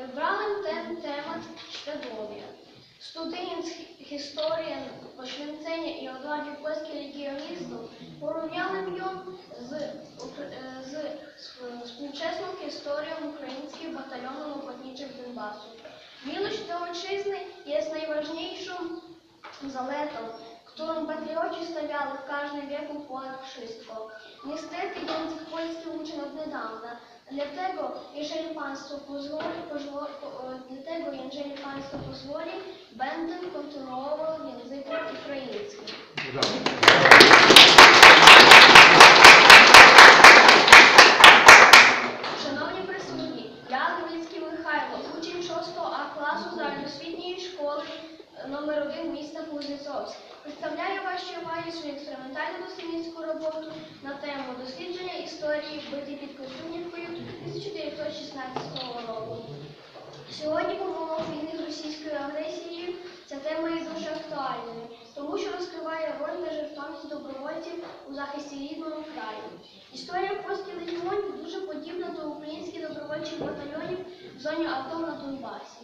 Wybrałem ten temat świadomie. Studiując hi- historię, poświęcenie i odwagę polskich legionistów, porównałem ją z, ukr- e, z, z współczesną historią ukraińskich batalionów ochotniczych Donbasu. Miłość do ojczyzny jest najważniejszą zaletą, którą patrioci stawiali w każdym wieku ponad wszystko. Niestety niedawna. Dlatego, jeżeli Państwo pozwoli, pozwoli, po- e, dlatego, jeżeli Państwo pozwoli, będę kontynuował językiem ukraińskim. Шановні присутні, я Левицький Михайло, учень 6 А класу загальноосвітньої школи е, номер 1 міста Кузнецовськ. Представляю вас, що свою дослідницьку роботу на тему дослідження історії битви під Костюнівкою 1916 року. Сьогодні, по умовах війни з російською агресією, ця тема є дуже актуальною, тому що розкриває роль та жертовність добровольців у захисті рідного краю. Історія польських легіонів дуже подібна до українських добровольчих батальйонів в зоні АТО на Донбасі.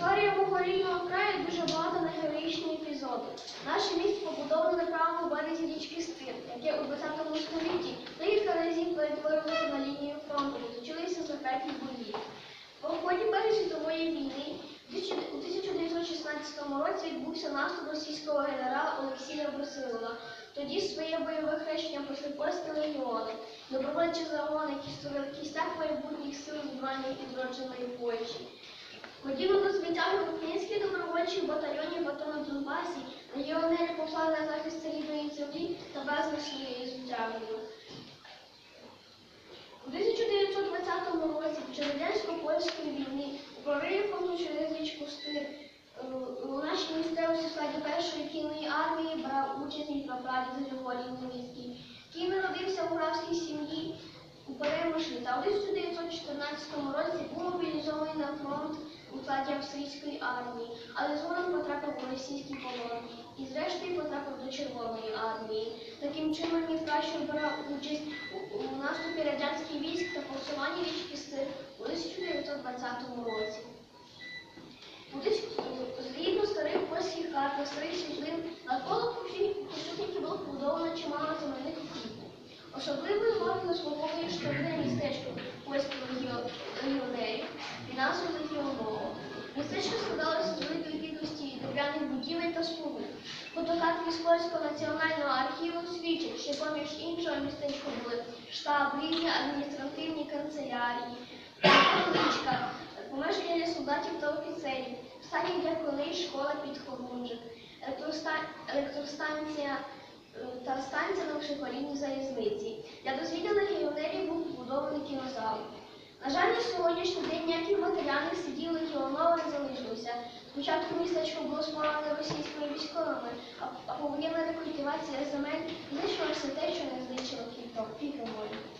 Історія мого краю дуже багата на героїчні епізоди. Наше місто побудоване на правому березі річки Стир, яке у 20 столітті декілька разів перетворювалося на лінію фронту, точилися запеклі бої. У ході Першої світової війни у 1916 році відбувся наступ російського генерала Олексія Брусилова. Тоді своє бойове хрещення пошли польські легіони, добровольчі загони, які створили кістяк майбутніх сил збройної відродженої Польщі. Подібно до звитягів українських добровольчих батальйонів АТО на Донбасі, поклали на захист рідної землі та своєю звитягою. У 1920 році під час радянсько-польської війни у прориві фронту через річку Стир. Е, у нашій місцевості в складі першої кінної армії брав участь мій прапрадід Григорій Новицький, який народився у графській сім'ї у Перемишлі. Та у 1914 році був мобілізований на фронт у складі австрійської армії, але згодом потрапив у російський полон і зрештою потрапив до Червоної армії. Таким чином він краще брав участь у, у наступі радянських військ та форсуванні річки Стир у 1920 році. Згідно старих польських карт та старих світлин, навколо Костюківки було побудовано чимало земельних укріплень. Особливою увагою заслуговує штабне містечко польських легіонерів під назвою Легіоново. Містечко складалося з великої кількості дерев'яних будівель та споруд. Фотокартки з польського національного архіву свідчать, що поміж іншого містечко були штаб, різні адміністративні канцелярії, річка, помешкання солдатів та офіцерів, стадік для коней, школа під Хорунжик, електростанція е, та станція на високолінній залізниці. Для дозвілля легіонерів був побудований кінозал. На жаль, на сьогоднішній день ніяких матеріальних слідів легіонова не залишилося. Спочатку містечко було спалене російськими військовими, а, а повоєнна рекультивація земель знищилося те, що не знищило кілька війн.